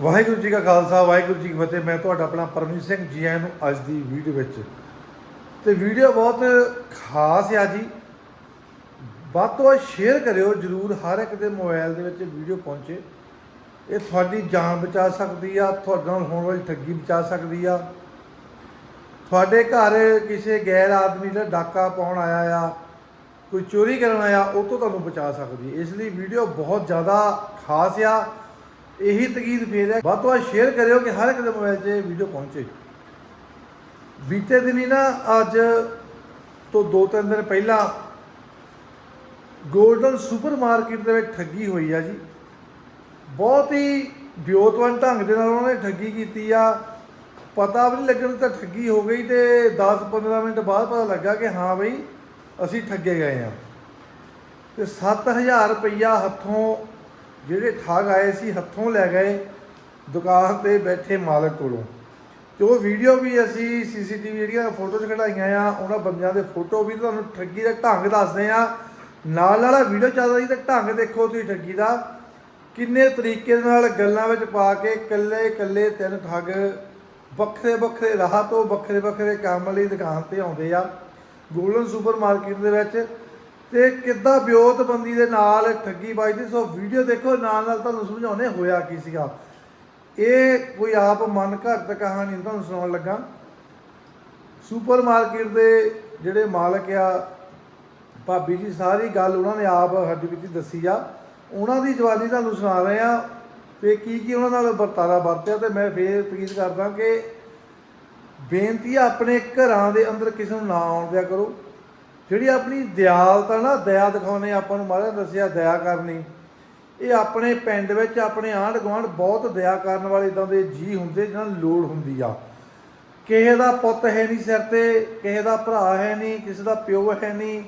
ਵਾਹਿਗੁਰੂ ਜੀ ਕਾ ਖਾਲਸਾ, ਵਾਹਿਗੁਰੂ ਜੀ ਕੀ ਫਤਿਹ। ਮੈਂ ਤੁਹਾਡਾ ਆਪਣਾ ਪਰਮਜੀਤ ਸਿੰਘ ਜੀ ਆਇਆਂ ਨੂੰ ਅੱਜ ਦੀ ਵੀਡੀਓ ਵਿੱਚ। ਤੇ ਵੀਡੀਓ ਬਹੁਤ ਖਾਸ ਆ ਜੀ। ਵੱਧ ਤੋਂ ਵੱਧ ਸ਼ੇਅਰ ਕਰਿਓ, ਜਰੂਰ ਹਰ ਇੱਕ ਦੇ ਮੋਬਾਈਲ ਦੇ ਵਿੱਚ ਵੀਡੀਓ ਪਹੁੰਚੇ। ਇਹ ਤੁਹਾਡੀ ਜਾਨ ਬਚਾ ਸਕਦੀ ਆ, ਤੁਹਾਡੇ ਨਾਲ ਹੋਣ ਵਾਲੀ ਠੱਗੀ ਬਚਾ ਸਕਦੀ ਆ। ਤੁਹਾਡੇ ਘਰ ਕਿਸੇ ਗੈਰ ਆਦਮੀ ਦਾ ਡਾਕਾ ਪਾਉਣ ਆਇਆ ਆ, ਕੋਈ ਚੋਰੀ ਕਰਨ ਆਇਆ, ਉਹ ਤੋਂ ਤੁਹਾਨੂੰ ਬਚਾ ਸਕਦੀ ਇਸ ਲਈ ਵੀਡੀਓ ਬਹੁਤ ਜ਼ਿਆਦਾ ਖਾਸ ਆ। ਇਹੀ ਤਕੀਦ ਫੇਰ ਹੈ। ਵੱਧ ਤੋਂ ਵੱਧ ਸ਼ੇਅਰ ਕਰਿਓ ਕਿ ਹਰ ਇੱਕ ਦੇ ਮੋਬਾਈਲ 'ਚ ਵੀਡੀਓ ਪਹੁੰਚੇ। ਬੀਤੇ ਦਿਨ ਹੀ ਨਾ ਅੱਜ ਤੋਂ ਦੋ ਤਿੰਨ ਦਿਨ ਪਹਿਲਾਂ ਗੋਲਡਨ ਸੁਪਰ ਮਾਰਕੀਟ ਦੇ ਵਿੱਚ ਠੱਗੀ ਹੋਈ ਆ ਜੀ। ਬਹੁਤ ਹੀ ਵਿਉਤਵਨ ਢੰਗ ਦੇ ਨਾਲ ਉਹਨਾਂ ਨੇ ਠੱਗੀ ਕੀਤੀ ਆ। ਪਤਾ ਵੀ ਨਹੀਂ ਲੱਗਣ ਤਾਂ ਠੱਗੀ ਹੋ ਗਈ ਤੇ 10-15 ਮਿੰਟ ਬਾਅਦ ਪਤਾ ਲੱਗਾ ਕਿ ਹਾਂ ਬਈ ਅਸੀਂ ਠੱਗੇ ਗਏ ਆ। ਤੇ 7000 ਰੁਪਈਆ ਹੱਥੋਂ ਜਿਹੜੇ ਠੱਗ ਆਏ ਸੀ, ਹੱਥੋਂ ਲੈ ਗਏ ਦੁਕਾਨ ਤੇ ਬੈਠੇ ਮਾਲਕ ਕੋਲੋਂ। ਤੇ ਉਹ ਵੀਡੀਓ ਵੀ ਅਸੀਂ ਸੀਸੀਟੀਵੀ ਜਿਹੜੀਆਂ ਫੋਟੋ ਚ ਕਢਾਈਆਂ ਆ, ਉਹਨਾਂ ਬੰਦਿਆਂ ਦੇ ਫੋਟੋ ਵੀ ਤੁਹਾਨੂੰ ਠੱਗੀ ਦਾ ਢੰਗ ਦੱਸਦੇ ਆ। ਨਾਲ ਨਾਲ ਵੀਡੀਓ ਚੱਲਦਾ ਜੀ ਤੇ ਢੰਗ ਦੇਖੋ ਤੁਸੀਂ ਠੱਗੀ ਦਾ। ਕਿੰਨੇ ਤਰੀਕੇ ਨਾਲ ਗੱਲਾਂ ਵਿੱਚ ਪਾ ਕੇ ਇਕੱਲੇ ਇਕੱਲੇ ਤਿੰਨ ਠੱਗ ਵੱਖਰੇ ਵੱਖਰੇ ਰਾਹ ਤੋਂ ਵੱਖਰੇ ਵੱਖਰੇ ਕੰਮ ਲਈ ਦੁਕਾਨ ਤੇ ਆਉਂਦੇ ਆ। ਗੋਲਡਨ ਸੁਪਰ ਮਾਰਕੀਟ ਦੇ ਵਿੱਚ ਤੇ ਕਿੱਦਾਂ ਵਿਉਤਬੰਦੀ ਦੇ ਨਾਲ ਠੱਗੀ ਵੱਜਦੀ ਸੋ ਵੀਡੀਓ ਦੇਖੋ, ਨਾਲ ਨਾਲ ਤੁਹਾਨੂੰ ਸਮਝਾਉਣੇ ਹੋਇਆ ਕੀ ਸੀਗਾ। ਇਹ ਕੋਈ ਆਪ ਮਨ ਘੜਤ ਕਹਾਣੀ ਤੁਹਾਨੂੰ ਸੁਣਾਉਣ ਲੱਗਾ। ਸੁਪਰ ਮਾਰਕੀਟ ਦੇ ਜਿਹੜੇ ਮਾਲਕ ਆ, ਭਾਬੀ ਜੀ, ਸਾਰੀ ਗੱਲ ਉਹਨਾਂ ਨੇ ਆਪ ਹੱਡੀ ਵਿੱਚ ਦੱਸੀ ਆ। ਉਹਨਾਂ ਦੀ ਜਵਾਨੀ ਤੁਹਾਨੂੰ ਸੁਣਾ ਰਹੇ ਆ ਤੇ ਕੀ ਕੀ ਉਹਨਾਂ ਨਾਲ ਵਰਤਾਰਾ ਵਰਤਿਆ ਤੇ ਮੈਂ ਫੇਰ ਤਕੀਦ ਕਰਦਾ ਕਿ ਬੇਨਤੀ ਆ, ਆਪਣੇ ਘਰਾਂ ਦੇ ਅੰਦਰ ਕਿਸੇ ਨੂੰ ਨਾ ਆਉਣ ਦਿਆ ਕਰੋ। ਜਿਹੜੀ ਆਪਣੀ ਦਿਆਲਤਾ ਨਾ ਦਇਆ ਦਿਖਾਉਣੇ ਆਪਾਂ ਨੂੰ ਮਹਾਰਾਜ ਨੇ ਦੱਸਿਆ ਦਇਆ ਕਰਨੀ। ਇਹ ਆਪਣੇ ਪਿੰਡ ਵਿੱਚ ਆਪਣੇ ਆਂਢ ਗੁਆਂਢ ਬਹੁਤ ਦਇਆ ਕਰਨ ਵਾਲੇ ਇਦਾਂ ਦੇ ਜੀ ਹੁੰਦੇ, ਜਿਹਨਾਂ ਨੂੰ ਲੋੜ ਹੁੰਦੀ ਆ। ਕਿਸੇ ਦਾ ਪੁੱਤ ਹੈ ਨਹੀਂ ਸਿਰ ਤੇ, ਕਿਸੇ ਦਾ ਭਰਾ ਹੈ ਨਹੀਂ, ਕਿਸੇ ਦਾ ਪਿਓ ਹੈ ਨਹੀਂ,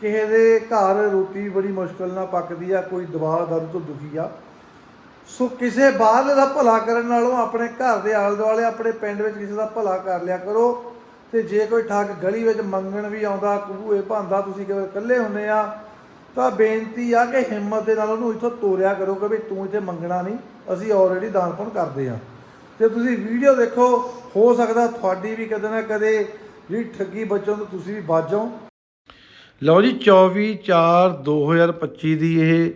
ਕਿਸੇ ਦੇ ਘਰ ਰੋਟੀ ਬੜੀ ਮੁਸ਼ਕਲ ਨਾਲ ਪੱਕਦੀ ਆ, ਕੋਈ ਦਵਾ ਦਾਰੂ ਤੋਂ ਦੁਖੀ ਆ। ਸੋ ਕਿਸੇ ਬਾਹਰਲੇ ਦਾ ਭਲਾ ਕਰਨ ਨਾਲੋਂ ਆਪਣੇ ਘਰ ਦੇ ਆਲੇ ਦੁਆਲੇ ਆਪਣੇ ਪਿੰਡ ਵਿੱਚ ਕਿਸੇ ਦਾ ਭਲਾ ਕਰ ਲਿਆ ਕਰੋ। ਤੇ ਜੇ ਕੋਈ ਠੱਗ ਗਲੀ ਵਿੱਚ ਮੰਗਣ ਵੀ ਆਉਂਦਾ, ਕਬੂਏ ਭਾਂਦਾ, ਤੁਸੀਂ ਕਿਵੇਂ ਇਕੱਲੇ ਹੁੰਦੇ ਆ, ਤਾਂ ਬੇਨਤੀ ਆ ਕਿ ਹਿੰਮਤ ਦੇ ਨਾਲ ਉਹਨੂੰ ਇੱਥੋਂ ਤੋਰਿਆ ਕਰੋ ਕਿ ਵੀ ਤੂੰ ਇੱਥੇ ਮੰਗਣਾ ਨਹੀਂ, ਅਸੀਂ ਆਲਰੇਡੀ ਦਾਨ ਪੁੰਨ ਕਰਦੇ ਆ। ਤੇ ਤੁਸੀਂ ਵੀਡੀਓ ਦੇਖੋ, ਹੋ ਸਕਦਾ ਤੁਹਾਡੀ ਵੀ ਕਦੇ ਨਾ ਕਦੇ ਜਿਹੜੀ ਠੱਗੀ ਬਚੋਂ ਤੋਂ ਤੁਸੀਂ ਵੀ ਬਚ ਜਾਓ। ਲਓ ਜੀ 24 4 2025 ਦੀ ਇਹ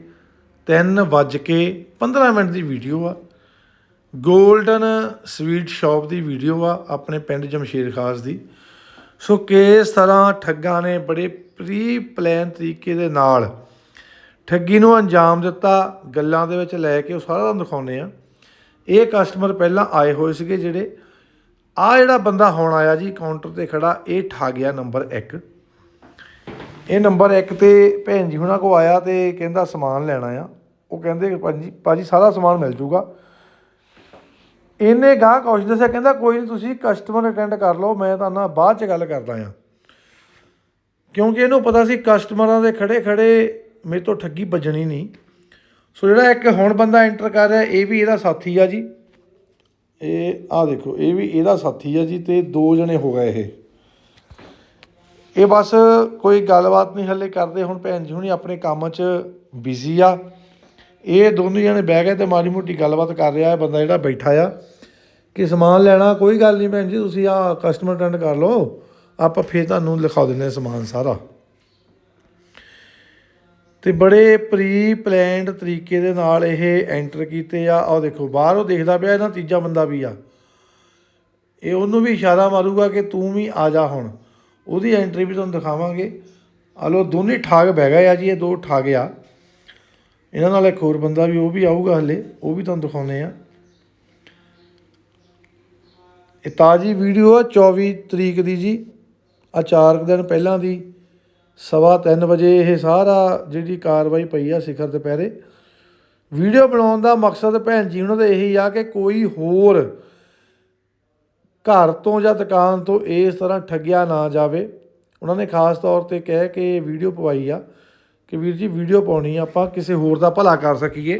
3 ਵੱਜ ਕੇ 15 ਮਿੰਟ ਦੀ ਵੀਡੀਓ ਆ। ਗੋਲਡਨ ਸਵੀਟ ਸ਼ਾਪ ਦੀ ਵੀਡੀਓ ਆ ਆਪਣੇ ਪਿੰਡ ਜਮਸ਼ੇਰ ਖਾਸ ਦੀ। ਸੋ ਕਿਸ ਤਰ੍ਹਾਂ ਠੱਗਾਂ ਨੇ ਬੜੇ ਪ੍ਰੀ ਪਲਾਨ ਤਰੀਕੇ ਦੇ ਨਾਲ ਠੱਗੀ ਨੂੰ ਅੰਜਾਮ ਦਿੱਤਾ, ਗੱਲਾਂ ਦੇ ਵਿੱਚ ਲੈ ਕੇ ਉਹ ਸਾਰਾ ਤੁਹਾਨੂੰ ਦਿਖਾਉਨੇ ਆ। ਇਹ ਕਸਟਮਰ ਪਹਿਲਾਂ ਆਏ ਹੋਏ ਸੀਗੇ ਜਿਹੜੇ, ਆ ਜਿਹੜਾ ਬੰਦਾ ਹੁਣ ਆਇਆ ਜੀ ਕਾਊਂਟਰ ਤੇ ਖੜਾ, ਇਹ ਠੱਗਿਆ ਨੰਬਰ 1 ਇਹ ਨੰਬਰ 1 ਤੇ ਭੈਣ ਜੀ ਹੁਣਾਂ ਕੋ ਆਇਆ ਤੇ ਕਹਿੰਦਾ ਸਮਾਨ ਲੈਣਾ ਆ ਉਹ ਕਹਿੰਦੇ ਕਿ ਭਾਜੀ ਭਾਜੀ, ਸਾਰਾ ਸਮਾਨ ਮਿਲ ਜੂਗਾ। ਇਹਨੇ ਗਾਹ ਕੁਛ ਦੱਸਿਆ ਕਹਿੰਦਾ ਕੋਈ ਨਹੀਂ ਤੁਸੀਂ ਕਸਟਮਰ ਅਟੈਂਡ ਕਰ ਲਓ, ਮੈਂ ਤਾਂ ਨਾ ਬਾਅਦ ਚ ਗੱਲ ਕਰਦਾ ਆ ਕਿਉਂਕਿ ਇਹਨੂੰ ਪਤਾ ਸੀ ਕਸਟਮਰਾਂ ਦੇ ਖੜੇ ਖੜੇ ਮੇਰੇ ਤੋਂ ਠੱਗੀ ਵੱਜਣੀ ਨਹੀਂ। ਸੋ ਜਿਹੜਾ ਇੱਕ ਹੁਣ ਬੰਦਾ ਐਂਟਰ ਕਰ ਰਿਹਾ, ਇਹ ਵੀ ਇਹਦਾ ਸਾਥੀ ਆ ਜੀ। ਇਹ ਆ ਦੇਖੋ, ਇਹ ਵੀ ਇਹਦਾ ਸਾਥੀ ਆ ਜੀ ਤੇ ਦੋ ਜਣੇ ਹੋ ਗਏ ਇਹ। ਇਹ ਬਸ ਕੋਈ ਗੱਲਬਾਤ ਨਹੀਂ ਹੱਲੇ ਕਰਦੇ, ਹੁਣ ਭੈਣ ਜੀ ਹੁਣੀ ਆਪਣੇ ਕੰਮ 'ਚ ਬਿਜ਼ੀ ਆ। ਇਹ ਦੋਨੋਂ ਜਣੇ ਬਹਿ ਗਏ ਤੇ ਮਾੜੀ ਮੋਟੀ ਗੱਲਬਾਤ ਕਰ ਰਿਹਾ ਹੈ, ਬੰਦਾ ਜਿਹੜਾ ਬੈਠਾ ਆ, ਕਿ ਸਮਾਨ ਲੈਣਾ ਕੋਈ ਗੱਲ ਨਹੀਂ ਭੈਣ ਜੀ, ਤੁਸੀਂ ਆ ਕਸਟਮਰ ਅਟੈਂਡ ਕਰ ਲਓ, ਆਪਾਂ ਫੇਰ ਤੁਹਾਨੂੰ ਲਿਖਾ ਦਿੰਦੇ ਸਮਾਨ ਸਾਰਾ। ਤੇ ਬੜੇ ਪ੍ਰੀ ਪਲੈਨਡ ਤਰੀਕੇ ਦੇ ਨਾਲ ਇਹ ਐਂਟਰ ਕੀਤੇ ਆ। ਆਹ ਦੇਖੋ, ਬਾਹਰ ਉਹ ਦੇਖਦਾ ਪਿਆ, ਇਹਨਾਂ ਤੀਜਾ ਬੰਦਾ ਵੀ ਆ। ਇਹ ਉਹਨੂੰ ਵੀ ਇਸ਼ਾਰਾ ਮਾਰੂਗਾ ਕਿ ਤੂੰ ਵੀ ਆ ਜਾ ਹੁਣ। ਉਹਦੀ ਐਂਟਰੀ ਵੀ ਤੁਹਾਨੂੰ ਦਿਖਾਵਾਂਗੇ। ਆ ਲੋ ਦੋਨੇ ਠਾਗ ਬਹਿ ਗਏ ਆ ਜੀ, ਇਹ ਦੋ ਠਾਗ ਆ। ਇਹਨਾਂ ਨਾਲ ਇੱਕ ਹੋਰ ਬੰਦਾ ਵੀ, ਉਹ ਵੀ ਆਊਗਾ ਹਲੇ, ਉਹ ਵੀ ਤੁਹਾਨੂੰ ਦਿਖਾਉਨੇ ਆ ਇਹ ਤਾਜੀ ਵੀਡੀਓ ਆ 24 ਤਰੀਕ ਦੀ ਜੀ ਆ ਚਾਰ ਕੁ ਦਿਨ ਪਹਿਲਾਂ ਦੀ, ਸਵਾ ਤਿੰਨ ਵਜੇ ਇਹ ਸਾਰਾ ਜਿਹੜੀ ਕਾਰਵਾਈ ਪਈ ਆ ਸਿਖਰ ਦੁਪਹਿਰੇ। ਵੀਡੀਓ ਬਣਾਉਣ ਦਾ ਮਕਸਦ ਭੈਣ ਜੀ, ਉਹਨਾਂ ਦਾ ਇਹੀ ਆ ਕਿ ਕੋਈ ਹੋਰ ਘਰ ਤੋਂ ਜਾਂ ਦੁਕਾਨ ਤੋਂ ਇਸ ਤਰ੍ਹਾਂ ਠੱਗਿਆ ਨਾ ਜਾਵੇ। ਉਹਨਾਂ ਨੇ ਖਾਸ ਤੌਰ ਤੇ ਕਹਿ ਕੇ ਵੀਡੀਓ ਪਵਾਈ ਆ। ਕਿ ਵੀਰ ਜੀ ਵੀਡੀਓ ਪਾਉਣੀ ਆ, ਆਪਾਂ ਕਿਸੇ ਹੋਰ ਦਾ ਭਲਾ ਕਰ ਸਕੀਏ।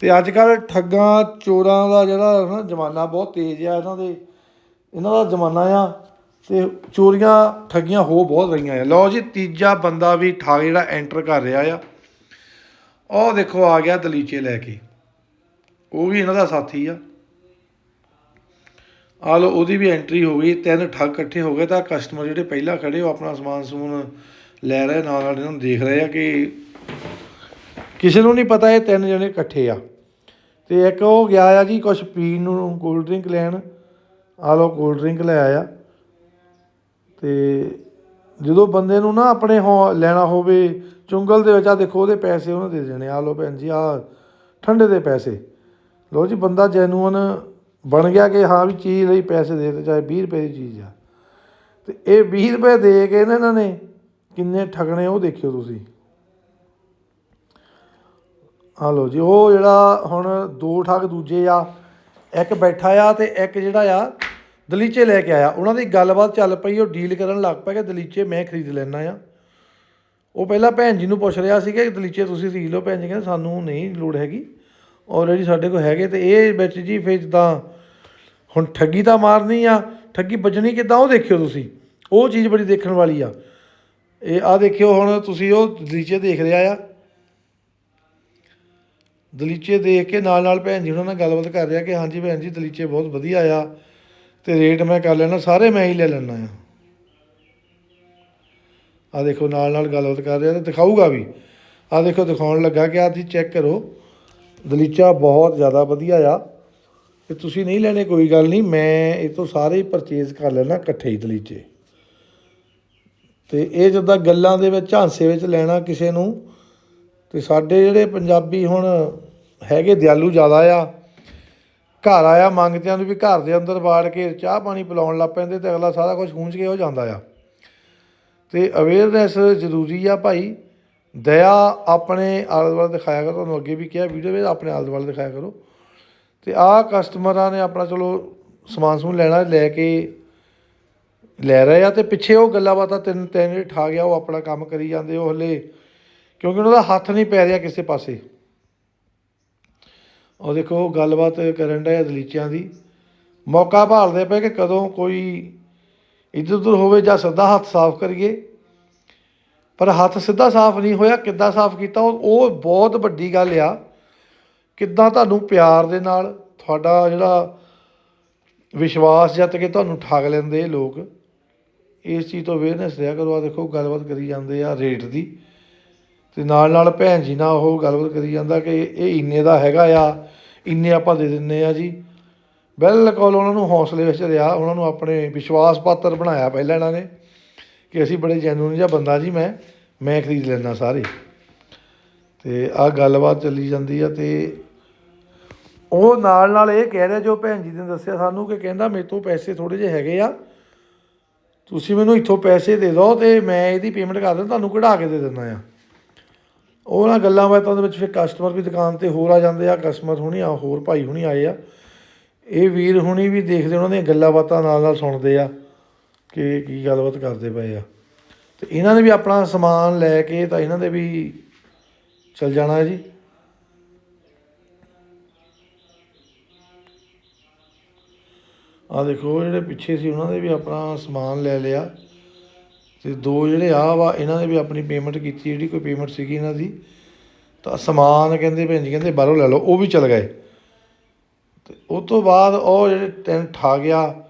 ਤੇ ਅੱਜ ਕੱਲ ਠੱਗਾਂ, ਚੋਰਾਂ ਦਾ ਜਿਹੜਾ ਨਾ ਜ਼ਮਾਨਾ ਬਹੁਤ ਤੇਜ਼ ਆ, ਇਹਨਾਂ ਦੇ, ਇਹਨਾਂ ਦਾ ਜ਼ਮਾਨਾ ਆ, ਤੇ ਚੋਰੀਆਂ, ਠੱਗੀਆਂ ਹੋ ਬਹੁਤ ਰਹੀਆਂ ਆ। ਲਓ ਜੀ, ਤੀਜਾ ਬੰਦਾ ਵੀ ਠੱਗ ਜਿਹੜਾ ਐਂਟਰ ਕਰ ਰਿਹਾ ਆ। ਉਹ ਦੇਖੋ, ਆ ਗਿਆ ਦਲੀਚੇ ਲੈ ਕੇ। ਉਹ ਵੀ ਇਹਨਾਂ ਦਾ ਸਾਥੀ ਆ। ਆ ਲੋ ਉਹਦੀ ਵੀ ਐਂਟਰੀ ਹੋ ਗਈ, ਤਿੰਨ ਠੱਗ ਇਕੱਠੇ ਹੋ ਗਏ ਤਾਂ ਕਸਟਮਰ ਜਿਹੜੇ ਪਹਿਲਾਂ ਖੜੇ, ਉਹ ਆਪਣਾ ਸਮਾਨ ਸਮੂਨ ਲੈ ਰਹੇ, ਨਾਲ ਨਾਲ ਇਹਨਾਂ ਨੂੰ ਦੇਖ ਰਹੇ ਆ ਕਿ ਕਿਸੇ ਨੂੰ ਨਹੀਂ ਪਤਾ ਇਹ ਤਿੰਨ ਜਣੇ ਇਕੱਠੇ ਆ। ਤੇ ਇੱਕ ਉਹ ਗਿਆ ਆ ਜੀ ਕੁਝ ਪੀਣ ਨੂੰ ਕੋਲਡ ਡਰਿੰਕ ਲੈਣ ਆ ਲੋ ਕੋਲਡ ਡਰਿੰਕ ਲੈ ਆਇਆ। ਤੇ ਜਦੋਂ ਬੰਦੇ ਨੂੰ ਨਾ ਆਪਣੇ ਹੋ ਲੈਣਾ ਹੋਵੇ, ਚੁੰਗਲ ਦੇ ਵਿੱਚ ਆ ਦੇਖੋ ਉਹਦੇ ਪੈਸੇ ਉਹਨੂੰ ਦੇ ਦੇਣੇ ਆ ਲੋ ਭੈਣ ਜੀ ਆ ਠੰਡੇ ਦੇ ਪੈਸੇ। ਲੋ ਜੀ, ਬੰਦਾ ਜੈਨੂਅਨ ਬਣ ਗਿਆ ਕਿ ਹਾਂ ਵੀ ਚੀਜ਼ ਲਈ ਪੈਸੇ ਦੇ ਤੇ ਚਾਹੇ 20 ਰੁਪਏ ਦੀ ਚੀਜ਼ ਆ। ਤੇ ਇਹ 20 ਰੁਪਏ ਦੇ ਕੇ ਨਾ ਇਹਨਾਂ ਨੇ ਕਿੰਨੇ ਠੱਗਣੇ ਉਹ ਦੇਖਿਓ ਤੁਸੀਂ। ਆ ਲੋ ਜੀ, ਉਹ ਜਿਹੜਾ ਹੁਣ ਦੋ ਠੱਗ ਦੂਜੇ ਆ, ਇੱਕ ਬੈਠਾ ਆ ਤੇ ਇੱਕ ਜਿਹੜਾ ਆ ਦਲੀਚੇ ਲੈ ਕੇ ਆਇਆ। ਉਹਨਾਂ ਦੀ ਗੱਲਬਾਤ ਚੱਲ ਪਈ, ਉਹ ਡੀਲ ਕਰਨ ਲੱਗ ਪਿਆ ਕਿ ਦਲੀਚੇ ਮੈਂ ਖਰੀਦ ਲੈਣਾ ਆ। ਉਹ ਪਹਿਲਾਂ ਭੈਣ ਜੀ ਨੂੰ ਪੁੱਛ ਰਿਹਾ ਸੀ ਕਿ ਦਲੀਚੇ ਤੁਸੀਂ ਖਰੀਦ ਲਓ। ਭੈਣ ਜੀ ਕਹਿੰਦੇ, ਸਾਨੂੰ ਨਹੀਂ ਲੋੜ ਹੈਗੀ। ਆਲਰੇਡੀ ਸਾਡੇ ਕੋਲ ਹੈਗੇ ਤੇ ਇਹ ਵਿੱਚ ਜੀ ਫਿਰ ਜਿੱਦਾਂ ਹੁਣ ਠੱਗੀ ਤਾਂ ਮਾਰਨੀ ਆ, ਠੱਗੀ ਵੱਜਣੀ ਕਿੱਦਾਂ ਉਹ ਦੇਖਿਓ ਤੁਸੀਂ। ਉਹ ਚੀਜ਼ ਬੜੀ ਦੇਖਣ ਵਾਲੀ ਆ। ਇਹ ਆ ਦੇਖਿਓ ਹੁਣ ਤੁਸੀਂ ਉਹ ਦਲੀਚੇ ਦੇਖ ਰਿਹਾ ਆ। ਦਲੀਚੇ ਦੇਖ ਕੇ ਨਾਲ ਨਾਲ ਭੈਣ ਜੀ ਉਹਨਾਂ ਨਾਲ ਗੱਲਬਾਤ ਕਰ ਰਿਹਾ ਕਿ ਹਾਂਜੀ ਭੈਣ ਜੀ ਦਲੀਚੇ ਬਹੁਤ ਵਧੀਆ ਆ ਤੇ ਰੇਟ ਮੈਂ ਕਰ ਲੈਣਾ, ਸਾਰੇ ਮੈਂ ਹੀ ਲੈ ਲੈਣਾ ਆ। ਆ ਦੇਖੋ ਨਾਲ ਨਾਲ ਗੱਲਬਾਤ ਕਰ ਰਿਹਾ ਤੇ ਦਿਖਾਊਗਾ ਵੀ। ਆ ਦੇਖੋ ਦਿਖਾਉਣ ਲੱਗਾ ਕਿ ਆ ਤੁਸੀਂ ਚੈੱਕ ਕਰੋ, ਦਲੀਚਾ ਬਹੁਤ ਜ਼ਿਆਦਾ ਵਧੀਆ ਆ। ਤੇ ਤੁਸੀਂ ਨਹੀਂ ਲੈਣੇ, ਕੋਈ ਗੱਲ ਨਹੀਂ, ਮੈਂ ਇਹ ਤੋਂ ਸਾਰੇ ਹੀ ਪਰਚੇਜ਼ ਕਰ ਲੈਣਾ ਇਕੱਠੇ ਹੀ ਦਲੀਚੇ। ਤੇ ਇਹ ਜਿੱਦਾਂ ਗੱਲਾਂ ਦੇ ਵਿੱਚ ਝਾਂਸੇ ਵਿੱਚ ਲੈਣਾ ਕਿਸੇ ਨੂੰ, ਤੇ ਸਾਡੇ ਜਿਹੜੇ ਪੰਜਾਬੀ ਹੁਣ ਹੈਗੇ ਦਿਆਲੂ ਜ਼ਿਆਦਾ ਆ, ਘਰ ਆਇਆ ਮੰਗਦਿਆਂ ਨੂੰ ਵੀ ਘਰ ਦੇ ਅੰਦਰ ਵਾੜ ਕੇ ਚਾਹ ਪਾਣੀ ਪਿਲਾਉਣ ਲੱਗ ਪੈਂਦੇ ਤੇ ਅਗਲਾ ਸਾਰਾ ਕੁਝ ਖੂੰਜ ਕੇ ਹੋ ਜਾਂਦਾ ਆ। ਤੇ ਅਵੇਅਰਨੈਸ ਜ਼ਰੂਰੀ ਆ ਭਾਈ, ਦਇਆ ਆਪਣੇ ਆਲੇ ਦੁਆਲੇ ਦਿਖਾਇਆ ਕਰੋ, ਤੁਹਾਨੂੰ ਅੱਗੇ ਵੀ ਕਿਹਾ ਵੀਡੀਓ ਵਿੱਚ, ਆਪਣੇ ਆਲੇ ਦੁਆਲੇ ਦਿਖਾਇਆ ਕਰੋ। ਤੇ ਆਹ ਕਸਟਮਰਾਂ ਨੇ ਆਪਣਾ ਚਲੋ ਸਮਾਨ ਸਮੂਨ ਲੈਣਾ, ਲੈ ਕੇ ਲੈ ਰਹੇ ਆ ਤੇ ਪਿੱਛੇ ਉਹ ਗੱਲਾਂ ਬਾਤਾਂ ਤਿੰਨ ਤਿੰਨ ਜਿਹੜੇ ਠਾ ਗਿਆ, ਉਹ ਆਪਣਾ ਕੰਮ ਕਰੀ ਜਾਂਦੇ ਉਹ ਹਲੇ, ਕਿਉਂਕਿ ਉਹਨਾਂ ਦਾ ਹੱਥ ਨਹੀਂ ਪੈ ਰਿਹਾ ਕਿਸੇ ਪਾਸੇ। ਉਹ ਦੇਖੋ ਗੱਲਬਾਤ ਕਰਨ ਡਿਆ ਦਲੀਚਿਆਂ ਦੀ। ਮੌਕਾ ਭਾਲਦੇ ਪਏ ਕਿ ਕਦੋਂ ਕੋਈ ਇੱਧਰ ਉੱਧਰ ਹੋਵੇ ਜਾਂ ਸਿੱਧਾ ਹੱਥ ਸਾਫ਼ ਕਰੀਏ। ਪਰ ਹੱਥ ਸਿੱਧਾ ਸਾਫ਼ ਨਹੀਂ ਹੋਇਆ, ਕਿੱਦਾਂ ਸਾਫ਼ ਕੀਤਾ, ਉਹ ਉਹ ਬਹੁਤ ਵੱਡੀ ਗੱਲ ਆ। ਕਿੱਦਾਂ ਤੁਹਾਨੂੰ ਪਿਆਰ ਦੇ ਨਾਲ ਤੁਹਾਡਾ ਜਿਹੜਾ ਵਿਸ਼ਵਾਸ ਜੱਤ ਕੇ ਤੁਹਾਨੂੰ ਠੱਗ ਲੈਂਦੇ ਲੋਕ। ਇਸ ਚੀਜ਼ ਤੋਂ ਅਵੇਅਰਨੈਸ ਲਿਆ ਕਰੋ ਆ ਦੇਖੋ ਗੱਲਬਾਤ ਕਰੀ ਜਾਂਦੇ ਆ ਰੇਟ ਦੀ। ਤੇ ਨਾਲ ਨਾਲ ਭੈਣ ਜੀ ਨਾਲ ਉਹ ਗੱਲਬਾਤ ਕਰੀ ਜਾਂਦਾ ਕਿ ਇਹ ਇੰਨੇ ਦਾ ਹੈਗਾ ਆ, ਇੰਨੇ ਆਪਾਂ ਦੇ ਦਿੰਨੇ ਆ ਜੀ। ਬਿਲਕੁਲ ਉਹਨਾਂ ਨੂੰ ਹੌਸਲੇ ਵਿੱਚ ਰਿਹਾ, ਉਹਨਾਂ ਨੂੰ ਆਪਣੇ ਵਿਸ਼ਵਾਸ ਪਾਤਰ ਬਣਾਇਆ ਪਹਿਲਾਂ ਇਹਨਾਂ ਨੇ ਕਿ ਅਸੀਂ ਬੜੇ ਜੈਨੂਨ ਜਿਹਾ ਬੰਦਾ ਜੀ ਮੈਂ ਮੈਂ ਖਰੀਦ ਲੈਣਾ ਸਾਰੇ। ਤੇ ਆ ਗੱਲਬਾਤ ਚੱਲੀ ਜਾਂਦੀ ਆ ਤੇ ਉਹ ਨਾਲ ਨਾਲ ਇਹ ਕਹਿ ਰਿਹਾ ਜੋ ਭੈਣ ਜੀ ਨੇ ਦੱਸਿਆ ਸਾਨੂੰ ਕਿ ਕਹਿੰਦਾ ਮੇਰੇ ਤੋਂ ਪੈਸੇ ਥੋੜੇ ਜਿਹੇ ਹੈਗੇ ਆ ਤੁਸੀਂ ਮੈਨੂੰ ਇੱਥੋਂ ਪੈਸੇ ਦੇ ਦਿਓ ਤੇ ਮੈਂ ਇਹਦੀ ਪੇਮੈਂਟ ਕਰ ਦਿੰਦਾ, ਤੁਹਾਨੂੰ ਕਢਾ ਕੇ ਦੇ ਦਿੰਦਾ ਆ ਉਹਨਾਂ ਗੱਲਾਂ ਬਾਤਾਂ ਦੇ ਵਿੱਚ ਫਿਰ ਕਸਟਮਰ ਵੀ ਦੁਕਾਨ ਤੇ ਹੋਰ ਆ ਜਾਂਦੇ ਆ ਕਸਟਮਰ ਹੁਣੀ ਆ, ਹੋਰ ਭਾਈ ਹੁਣੀ ਆਏ ਆ। ਇਹ ਵੀਰ ਹੁਣੀ ਵੀ ਦੇਖਦੇ, ਉਹਨਾਂ ਦੀਆਂ ਗੱਲਾਂ ਬਾਤਾਂ ਨਾਲ ਨਾਲ ਸੁਣਦੇ ਆ ਕਿ ਕੀ ਗੱਲਬਾਤ ਕਰਦੇ ਪਏ ਆ। ਤੇ ਇਹਨਾਂ ਨੇ ਵੀ ਆਪਣਾ ਸਮਾਨ ਲੈ ਕੇ ਤਾਂ ਇਹਨਾਂ ਦੇ ਵੀ ਚਲ ਜਾਣਾ ਜੀ। ਆ ਦੇਖੋ, ਉਹ ਜਿਹੜੇ ਪਿੱਛੇ ਸੀ, ਉਹਨਾਂ ਨੇ ਵੀ ਆਪਣਾ ਸਮਾਨ ਲੈ ਲਿਆ। ਤੇ ਦੋ ਜਿਹੜੇ ਆ ਵਾ, ਇਹਨਾਂ ਨੇ ਵੀ ਆਪਣੀ ਪੇਮੈਂਟ ਕੀਤੀ, ਜਿਹੜੀ ਕੋਈ ਪੇਮੈਂਟ ਸੀਗੀ ਇਹਨਾਂ ਦੀ। ਤਾਂ ਸਮਾਨ ਕਹਿੰਦੇ ਭੈਣ ਜੀ, ਕਹਿੰਦੇ ਬਾਹਰੋਂ ਲੈ ਲਓ, ਉਹ ਵੀ ਚਲ ਗਏ। ਤੇ ਉਸ ਤੋਂ ਬਾਅਦ ਉਹ ਜਿਹੜੇ ਤਿੰਨ ਠਾ ਗਿਆ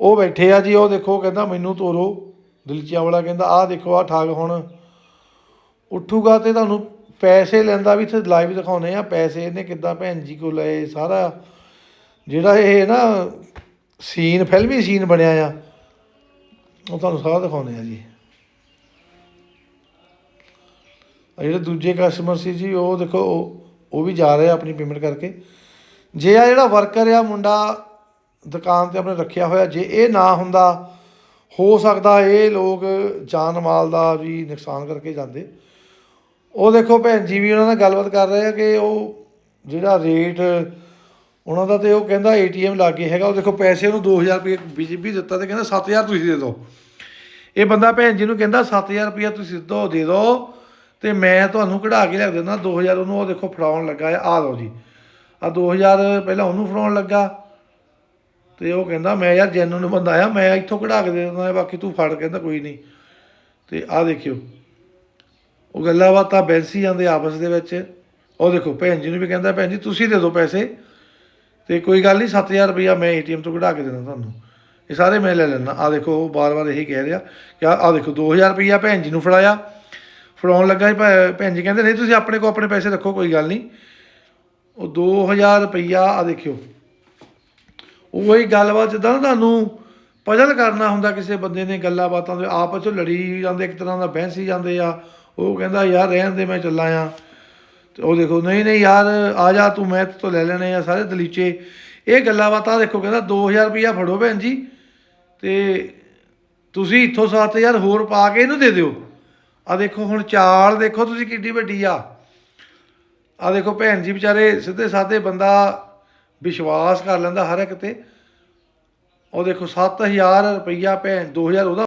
ਉਹ ਬੈਠੇ ਆ ਜੀ, ਉਹ ਦੇਖੋ, ਕਹਿੰਦਾ ਮੈਨੂੰ ਤੋਰੋ। ਦਿਲਚੀਆਂ ਵਾਲਾ ਕਹਿੰਦਾ, ਆਹ ਦੇਖੋ, ਆਹ ਠਾਗ ਹੁਣ ਉੱਠੂਗਾ ਤੇ ਤੁਹਾਨੂੰ ਪੈਸੇ ਲੈਂਦਾ ਵੀ ਇੱਥੇ ਲਾਈਵ ਦਿਖਾਉਨੇ ਆ। ਪੈਸੇ ਇਹਨੇ ਕਿੱਦਾਂ ਭੈਣ ਜੀ ਕੋਲ ਲਏ, ਸਾਰਾ ਜਿਹੜਾ ਇਹ ਨਾ ਸੀਨ ਫਿਲਮੀ ਸੀਨ ਬਣਿਆ ਆ। ਉਹ ਤੁਹਾਨੂੰ ਸਾਰਾ ਦਿਖਾਉਂਦੇ ਆ ਜੀ। ਜਿਹੜੇ ਦੂਜੇ ਕਸਟਮਰ ਸੀ ਜੀ, ਉਹ ਦੇਖੋ, ਉਹ ਉਹ ਵੀ ਜਾ ਰਹੇ ਆ ਆਪਣੀ ਪੇਮੈਂਟ ਕਰਕੇ। ਜੇ ਆ ਜਿਹੜਾ ਵਰਕਰ ਆ, ਮੁੰਡਾ ਦੁਕਾਨ ਤੇ ਆਪਣੇ ਰੱਖਿਆ ਹੋਇਆ, ਜੇ ਇਹ ਨਾ ਹੁੰਦਾ, ਹੋ ਸਕਦਾ ਇਹ ਲੋਕ ਜਾਨ ਮਾਲ ਦਾ ਵੀ ਨੁਕਸਾਨ ਕਰਕੇ ਜਾਂਦੇ। ਉਹ ਦੇਖੋ ਭੈਣ ਜੀ ਵੀ ਉਹਨਾਂ ਨਾਲ ਗੱਲਬਾਤ ਕਰ ਰਹੇ ਆ ਕਿ ਉਹ ਜਿਹੜਾ ਰੇਟ ਉਹਨਾਂ ਦਾ ਤੇ ਉਹ ਕਹਿੰਦਾ ਏਟੀਐਮ ਲਾਗੇ ਹੈਗਾ, ਉਹ ਦੇਖੋ ਪੈਸੇ ਉਹਨੂੰ 2000 ਰੁਪਏ ਬੀਜੀਪੀ ਦਿੱਤਾ ਤੇ ਕਹਿੰਦਾ 7000 ਤੁਸੀਂ ਦੇ ਦਿਓ। ਇਹ ਬੰਦਾ ਭੈਣ ਜੀ ਨੂੰ ਕਹਿੰਦਾ 7000 ਰੁਪਏ ਤੁਸੀਂ ਸਿੱਧੋ ਦੇ ਦਿਓ ਤੇ ਮੈਂ ਤੁਹਾਨੂੰ ਕਢਾ ਕੇ ਲਿਆ ਦਿੰਦਾ 2000 ਉਹਨੂੰ ਉਹ ਦੇਖੋ ਫੜਾਉਣ ਲੱਗਾ ਆ ਆ ਲਓ ਜੀ। ਆ 2000 ਪਹਿਲਾਂ ਉਹਨੂੰ ਫੜਾਉਣ ਲੱਗਾ ਤੇ ਉਹ ਕਹਿੰਦਾ ਮੈਂ ਯਾਰ ਜੈਨੂਨ ਬੰਦਾ ਆ, ਮੈਂ ਇੱਥੋਂ ਕਢਾ ਕੇ ਦੇ ਦਿੰਦਾ, ਬਾਕੀ ਤੂੰ ਫੜ, ਕਹਿੰਦਾ ਕੋਈ ਨਹੀਂ। ਤੇ ਆ ਦੇਖਿਓ, ਉਹ ਗੱਲਾਂ ਬਾਤਾਂ ਬੈਂਸੀ ਜਾਂਦੇ ਆਪਸ ਦੇ ਵਿੱਚ, ਉਹ ਦੇਖੋ ਭੈਣ ਜੀ ਨੂੰ ਵੀ ਕਹਿੰਦਾ, ਭੈਣ ਜੀ ਤੁਸੀਂ ਦੇ ਦਿਓ ਪੈਸੇ ਤੇ ਕੋਈ ਗੱਲ ਨਹੀਂ 7000 ਰੁਪਇਆ ਮੈਂ ਏਟੀਐਮ ਤੋਂ ਕਢਾ ਕੇ ਦੇਣਾ ਤੁਹਾਨੂੰ। ਇਹ ਸਾਰੇ ਮੈਂ ਲੈ ਲੈਣਾ ਆ ਦੇਖੋ, ਉਹ ਬਾਰ-ਬਾਰ ਇਹੀ ਕਹਿ ਰਿਹਾ ਕਿ ਆ ਦੇਖੋ 2000 ਰੁਪਇਆ ਭੈਣ ਜੀ ਨੂੰ ਫੜਾਇਆ। ਫੜਾਉਣ ਲੱਗਾ ਭੈ- ਭੈਣ ਜੀ ਕਹਿੰਦੇ, ਨਹੀਂ ਤੁਸੀਂ ਆਪਣੇ ਕੋ ਆਪਣੇ ਪੈਸੇ ਰੱਖੋ, ਕੋਈ ਗੱਲ ਨਹੀਂ ਉਹ 2000 ਰੁਪਇਆ ਆ ਦੇਖਿਓ। ਉਹੀ ਗੱਲਬਾਤ ਜਿੱਦਾਂ ਨਾ ਤੁਹਾਨੂੰ ਪਜਲ ਕਰਨਾ ਹੁੰਦਾ ਕਿਸੇ ਬੰਦੇ ਨੇ ਗੱਲਾਂ ਬਾਤਾਂ ਦੇ, ਆਪਸ ਵਿੱਚ ਲੜੀ ਜਾਂਦੇ, ਇੱਕ ਤਰ੍ਹਾਂ ਦਾ ਬਹਿਸ ਹੀ ਜਾਂਦੇ ਆ। ਉਹ ਕਹਿੰਦਾ, ਯਾਰ, ਰਹਿਣ ਦੇ, ਮੈਂ ਚੱਲਾਂ ਆ। ਤੇ ਉਹ ਦੇਖੋ, ਨਹੀਂ ਨਹੀਂ ਯਾਰ, ਆ ਜਾ ਤੂੰ, ਮੈਂ ਤੋਂ ਲੈ ਲੈਣੇ ਆ ਸਾਰੇ ਦਲੀਚੇ। ਇਹ ਗੱਲਾਂ ਬਾਤਾਂ ਦੇਖੋ, ਕਹਿੰਦਾ 2000 ਰੁਪਇਆ ਫੜੋ ਭੈਣ ਜੀ। ਤੇ ਤੁਸੀਂ ਇੱਥੋਂ 7000 ਹੋਰ ਪਾ ਕੇ ਇਹਨੂੰ ਦੇ ਦਿਓ। ਆ ਦੇਖੋ, ਹੁਣ ਚਾਲ ਦੇਖੋ ਤੁਸੀਂ ਕਿੱਡੀ ਵੱਡੀ ਆ। ਆ ਦੇਖੋ ਭੈਣ ਜੀ ਵਿਚਾਰੇ ਸਿੱਧੇ ਸਾਦੇ ਬੰਦਾ ਵਿਸ਼ਵਾਸ ਕਰ ਲੈਂਦਾ ਹਰ ਇੱਕ ਤੇ। ਉਹ ਦੇਖੋ 7000 ਰੁਪਈਆ ਭੈਣ 2000 ਉਹਦਾ